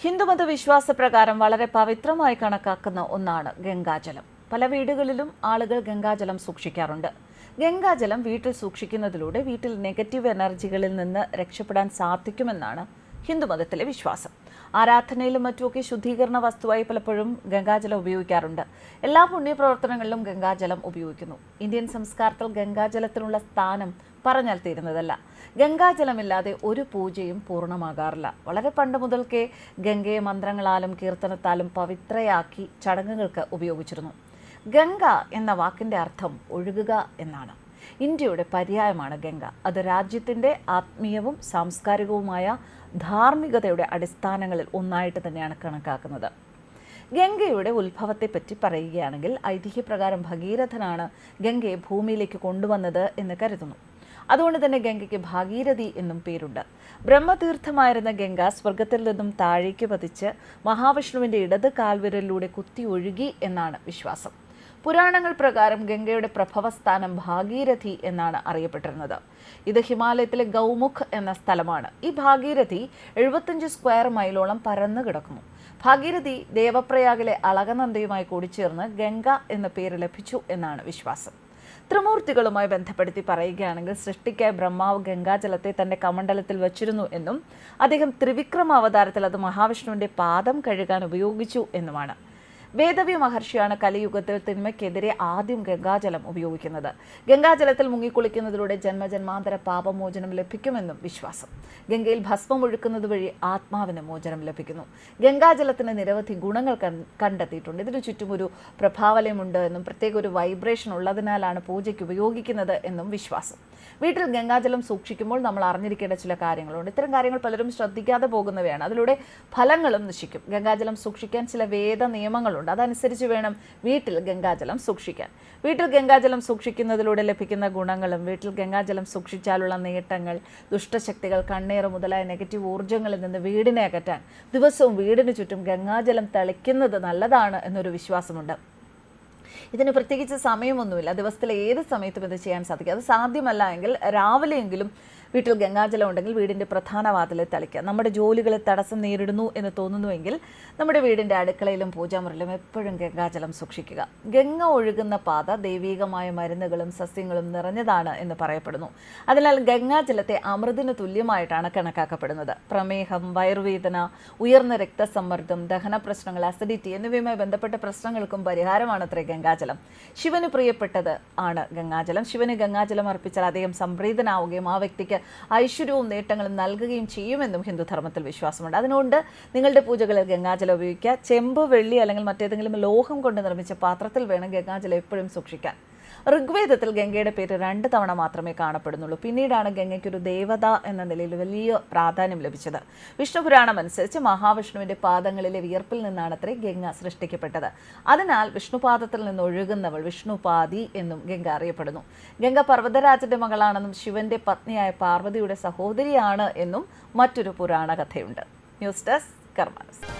ഹിന്ദുമത വിശ്വാസപ്രകാരം വളരെ പവിത്രമായി കണക്കാക്കുന്ന ഒന്നാണ് ഗംഗാജലം. പല വീടുകളിലും ആളുകൾ ഗംഗാജലം സൂക്ഷിക്കാറുണ്ട്. ഗംഗാജലം വീട്ടിൽ സൂക്ഷിക്കുന്നതിലൂടെ വീട്ടിൽ നെഗറ്റീവ് എനർജികളിൽ നിന്ന് രക്ഷപ്പെടാൻ സാധിക്കുമെന്നാണ് ഹിന്ദുമതത്തിലെ വിശ്വാസം. ആരാധനയിലും മറ്റുമൊക്കെ ശുദ്ധീകരണ വസ്തുവായി പലപ്പോഴും ഗംഗാജലം ഉപയോഗിക്കാറുണ്ട്. എല്ലാ പുണ്യപ്രവർത്തനങ്ങളിലും ഗംഗാജലം ഉപയോഗിക്കുന്നു. ഇന്ത്യൻ സംസ്കാരത്തിൽ ഗംഗാജലത്തിനുള്ള സ്ഥാനം പറഞ്ഞാൽ തീരുന്നതല്ല. ഗംഗാജലമില്ലാതെ ഒരു പൂജയും പൂർണമാകാറില്ല. വളരെ പണ്ട് മുതൽക്കേ ഗംഗയെ മന്ത്രങ്ങളാലും കീർത്തനത്താലും പവിത്രയാക്കി ചടങ്ങുകൾക്ക് ഉപയോഗിച്ചിരുന്നു. ഗംഗ എന്ന വാക്കിന്റെ അർത്ഥം ഒഴുകുക എന്നാണ്. ഇന്ത്യയുടെ പര്യായമാണ് ഗംഗ. അത് രാജ്യത്തിന്റെ ആത്മീയവും സാംസ്കാരികവുമായ ധാർമ്മികതയുടെ അടിസ്ഥാനങ്ങളിൽ ഒന്നായിട്ട് തന്നെയാണ് കണക്കാക്കുന്നത്. ഗംഗയുടെ ഉത്ഭവത്തെപ്പറ്റി പറയുകയാണെങ്കിൽ ഐതിഹ്യപ്രകാരം ഭഗീരഥനാണ് ഗംഗയെ ഭൂമിയിലേക്ക് കൊണ്ടുവന്നത് എന്ന് കരുതുന്നു. അതുകൊണ്ട് തന്നെ ഗംഗയ്ക്ക് ഭാഗീരഥി എന്നും പേരുണ്ട്. ബ്രഹ്മതീർത്ഥമായിരുന്ന ഗംഗ സ്വർഗത്തിൽ നിന്നും താഴേക്ക് പതിച്ച് മഹാവിഷ്ണുവിന്റെ ഇടത് കാൽവിരലിലൂടെ കുത്തി ഒഴുകി എന്നാണ് വിശ്വാസം. പുരാണങ്ങൾ പ്രകാരം ഗംഗയുടെ പ്രഭവസ്ഥാനം ഭാഗീരഥി എന്നാണ് അറിയപ്പെട്ടിരുന്നത്. ഇത് ഹിമാലയത്തിലെ ഗൗമുഖ് എന്ന സ്ഥലമാണ്. ഈ ഭാഗീരഥി എഴുപത്തഞ്ച് സ്ക്വയർ മൈലോളം പരന്നു കിടക്കുന്നു. ഭാഗീരഥി ദേവപ്രയാഗിലെ അളകനന്ദയുമായി കൂടിച്ചേർന്ന് ഗംഗ എന്ന പേര് ലഭിച്ചു എന്നാണ് വിശ്വാസം. ത്രിമൂർത്തികളുമായി ബന്ധപ്പെടുത്തി പറയുകയാണെങ്കിൽ സൃഷ്ടിക്കായി ബ്രഹ്മാവ് ഗംഗാജലത്തെ തന്റെ കമണ്ഡലത്തിൽ വച്ചിരുന്നു എന്നും അദ്ദേഹം ത്രിവിക്രമ അവതാരത്തിൽ അത് മഹാവിഷ്ണുവിന്റെ പാദം കഴുകാൻ ഉപയോഗിച്ചു എന്നുമാണ്. വേദവ്യ മഹർഷിയാണ് കലിയുഗത്തിൽ തിന്മയ്ക്കെതിരെ ആദ്യം ഗംഗാജലം ഉപയോഗിക്കുന്നത്. ഗംഗാജലത്തിൽ മുങ്ങിക്കുളിക്കുന്നതിലൂടെ ജന്മജന്മാന്തര പാപമോചനം ലഭിക്കുമെന്നും വിശ്വാസം. ഗംഗയിൽ ഭസ്മം ഒഴുക്കുന്നത് വഴി ആത്മാവിന് മോചനം ലഭിക്കുന്നു. ഗംഗാജലത്തിന് നിരവധി ഗുണങ്ങൾ കണ്ടെത്തിയിട്ടുണ്ട്. ഇതിനു ചുറ്റും ഒരു പ്രഭാവലയമുണ്ട് എന്നും പ്രത്യേക ഒരു വൈബ്രേഷൻ ഉള്ളതിനാലാണ് പൂജയ്ക്ക് ഉപയോഗിക്കുന്നത് എന്നും വിശ്വാസം. വീട്ടിൽ ഗംഗാജലം സൂക്ഷിക്കുമ്പോൾ നമ്മൾ അറിഞ്ഞിരിക്കേണ്ട ചില കാര്യങ്ങളുണ്ട്. ഇത്തരം കാര്യങ്ങൾ പലരും ശ്രദ്ധിക്കാതെ പോകുന്നവയാണ്. അതിലൂടെ ഫലങ്ങളും നശിക്കും. ഗംഗാജലം സൂക്ഷിക്കാൻ ചില വേദ നിയമങ്ങളുണ്ട്. അതനുസരിച്ച് വേണം വീട്ടിൽ ഗംഗാജലം സൂക്ഷിക്കാൻ. വീട്ടിൽ ഗംഗാജലം സൂക്ഷിക്കുന്നതിലൂടെ ലഭിക്കുന്ന ഗുണങ്ങളും വീട്ടിൽ ഗംഗാജലം സൂക്ഷിച്ചാലുള്ള നേട്ടങ്ങൾ ദുഷ്ടശക്തികൾ കണ്ണീർ മുതലായ നെഗറ്റീവ് ഊർജങ്ങളിൽ നിന്ന് വീടിനെ അകറ്റാൻ ദിവസവും വീടിന് ചുറ്റും ഗംഗാജലം തളിക്കുന്നത് നല്ലതാണ് എന്നൊരു വിശ്വാസമുണ്ട്. ഇതിന് പ്രത്യേകിച്ച് സമയമൊന്നുമില്ല. ദിവസത്തിലെ ഏത് സമയത്തും ഇത് ചെയ്യാൻ സാധിക്കും. അത് സാധ്യമല്ല എങ്കിൽ രാവിലെയെങ്കിലും വീട്ടിൽ ഗംഗാജലം ഉണ്ടെങ്കിൽ വീടിന്റെ പ്രധാന വാതിലിൽ തളിക്കുക. നമ്മുടെ ജോലികളെ തടസ്സം നേരിടുന്നു എന്ന് തോന്നുന്നുവെങ്കിൽ നമ്മുടെ വീടിന്റെ അടുക്കളയിലും പൂജാമുറിയിലും എപ്പോഴും ഗംഗാജലം സൂക്ഷിക്കുക. ഗംഗ ഒഴുകുന്ന പാത ദൈവീകമായ മരുന്നുകളും സസ്യങ്ങളും നിറഞ്ഞതാണ് എന്ന് പറയപ്പെടുന്നു. അതിനാൽ ഗംഗാജലത്തെ അമൃതിന് തുല്യമായിട്ടാണ് കണക്കാക്കപ്പെടുന്നത്. പ്രമേഹം വയറുവേദന ഉയർന്ന രക്തസമ്മർദ്ദം ദഹന പ്രശ്നങ്ങൾ അസിഡിറ്റി എന്നിവയുമായി ബന്ധപ്പെട്ട പ്രശ്നങ്ങൾക്കും പരിഹാരമാണ് അത്രേ ഗംഗാജലം. ശിവന് പ്രിയപ്പെട്ടത് ആണ് ഗംഗാജലം. ശിവന് ഗംഗാജലം അർപ്പിച്ചാൽ അദ്ദേഹം സംപ്രീതനാവുകയും ആ വ്യക്തിക്ക് ഐശ്വര്യവും നേട്ടങ്ങളും നൽകുകയും ചെയ്യുമെന്നും ഹിന്ദുധർമ്മത്തിൽ വിശ്വാസമുണ്ട്. അതിനുകൊണ്ട് നിങ്ങളുടെ പൂജകളിൽ ഗംഗാജലം ഉപയോഗിക്കുക. ചെമ്പ് വെള്ളി അല്ലെങ്കിൽ മറ്റേതെങ്കിലും ലോഹം കൊണ്ട് നിർമ്മിച്ച പാത്രത്തിൽ വേണം ഗംഗാജലം എപ്പോഴും സൂക്ഷിക്കാൻ. ഋഗ്വേദത്തിൽ ഗംഗയുടെ പേര് രണ്ട് തവണ മാത്രമേ കാണപ്പെടുന്നുള്ളൂ. പിന്നീടാണ് ഗംഗയ്ക്കൊരു ദേവത എന്ന നിലയിൽ വലിയ പ്രാധാന്യം ലഭിച്ചത്. വിഷ്ണു പുരാണം അനുസരിച്ച് മഹാവിഷ്ണുവിന്റെ പാദങ്ങളിലെ വിയർപ്പിൽ നിന്നാണത്രേ ഗംഗ സൃഷ്ടിക്കപ്പെട്ടത്. അതിനാൽ വിഷ്ണുപാദത്തിൽ നിന്ന് ഒഴുകുന്നവൾ വിഷ്ണുപാതി എന്നും ഗംഗ അറിയപ്പെടുന്നു. ഗംഗ പർവതരാജന്റെ മകളാണെന്നും ശിവന്റെ പത്നിയായ പാർവതിയുടെ സഹോദരിയാണ് എന്നും മറ്റൊരു പുരാണ കഥയുണ്ട് ന്യൂസ് ഡെസ്ക് കർമാനസ്.